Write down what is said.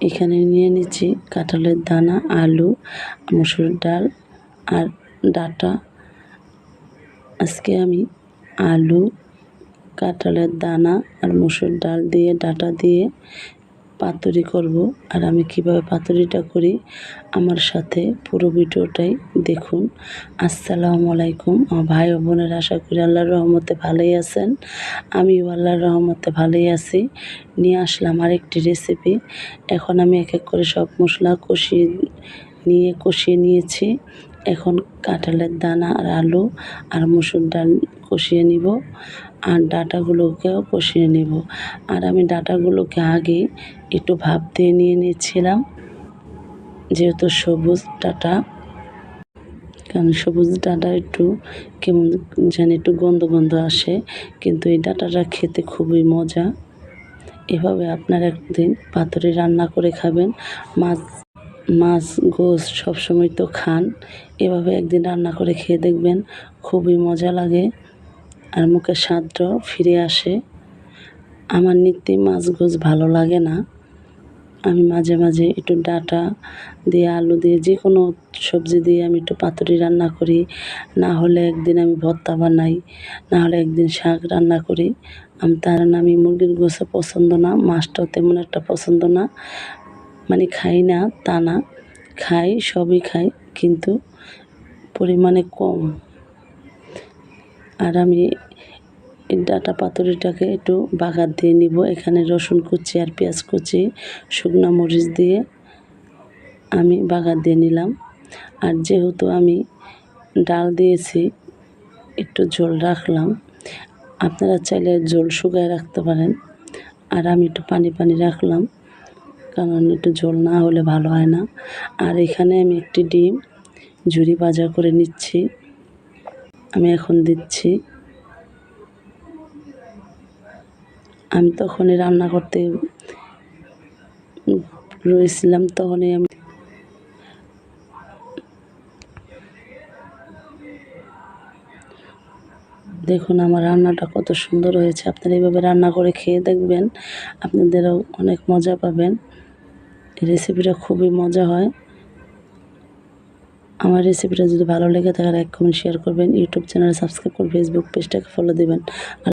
এখানে নিয়ে নিচ্ছি কাঁঠালের দানা, আলু, মসুর ডাল আর ডাটা। আজকে আমি আলু, কাঁঠালের দানা আর মসুর ডাল দিয়ে, ডাটা দিয়ে পাতুরি করব। আর আমি কীভাবে পাতুরিটা করি, আমার সাথে পুরো ভিডিওটাই দেখুন। আসসালামু আলাইকুম। আমার ভাই ও বোনের আশা করি আল্লাহর রহমতে ভালোই আছেন। আমিও আল্লাহর রহমতে ভালোই আছি। নিয়ে আসলাম আরেকটি রেসিপি এখন আমি এক এক করে সব মশলা কষিয়ে নিয়ে, কষিয়ে নিয়েছি। এখন কাঁঠালের দানা আর আলু আর মসুর ডাল কষিয়ে নিব আর ডাটাগুলোকেও কষিয়ে নেব। আর আমি ডাটাগুলোকে আগে একটু ভাপ দিয়ে নিয়ে নিয়েছিলাম যেহেতু সবুজ ডাঁটা কারণ সবুজ ডাঁটা একটু কেমন যেন একটু গন্ধ গন্ধ আসে, কিন্তু এই ডাঁটাটা খেতে খুবই মজা। এভাবে আপনারা একদিন পাথরে রান্না করে খাবেন, মাছ মাছ গোস সবসময় তো খান। এভাবে একদিন রান্না করে খেয়ে দেখবেন খুবই মজা লাগে আর মুখের স্বাদটাও ফিরে আসে। আমার নিত্যই মাছ গোস ভালো লাগে না। আমি মাঝে মাঝে একটু ডাঁটা দিয়ে, আলু দিয়ে যে কোনো সবজি দিয়ে আমি একটু পাতুরি রান্না করি। না হলে একদিন আমি ভর্তা বানাই, না হলে একদিন শাক রান্না করি। আমি তার আমি মুরগির গোসে পছন্দ না, মাছটাও তেমন একটা পছন্দ না। মানে খাই না, তা না। খাই, সবই খাই, কিন্তু পরিমাণে কম। আর আমি ডাটা পাতুরিটাকে একটু বাগার দিয়ে নিব। এখানে রসুন কুচি আর পেঁয়াজ কুচি, শুকনো মরিচ দিয়ে আমি বাগার দিয়ে নিলাম। আর যেহেতু আমি ডাল দিয়েছি, একটু ঝোল রাখলাম, আপনারা চাইলে ঝোল শুকায় রাখতে পারেন। আর আমি একটু পানি পানি রাখলাম, কারণ একটু ঝোল না হলে ভালো হয় না। আর এখানে আমি একটি ডিম ঝুড়ি ভাজা করে নিচ্ছি। আমি এখন দিচ্ছি। আমি তখনই রান্না করতে রয়েছিলাম, তখনই আমি দেখুন আমার রান্নাটা কত সুন্দর হয়েছে। আপনারা এইভাবে রান্না করে খেয়ে দেখবেন, আপনাদেরও অনেক মজা পাবেন। রেসিপিটা খুবই মজা হয়। আমার রেসিপিটা যদি ভালো লেগে থাকে এক কমেন্ট শেয়ার করবেন। ইউটিউব চ্যানেলে সাবস্ক্রাইব করে ফেসবুক পেজটাকে ফলো দেবেন।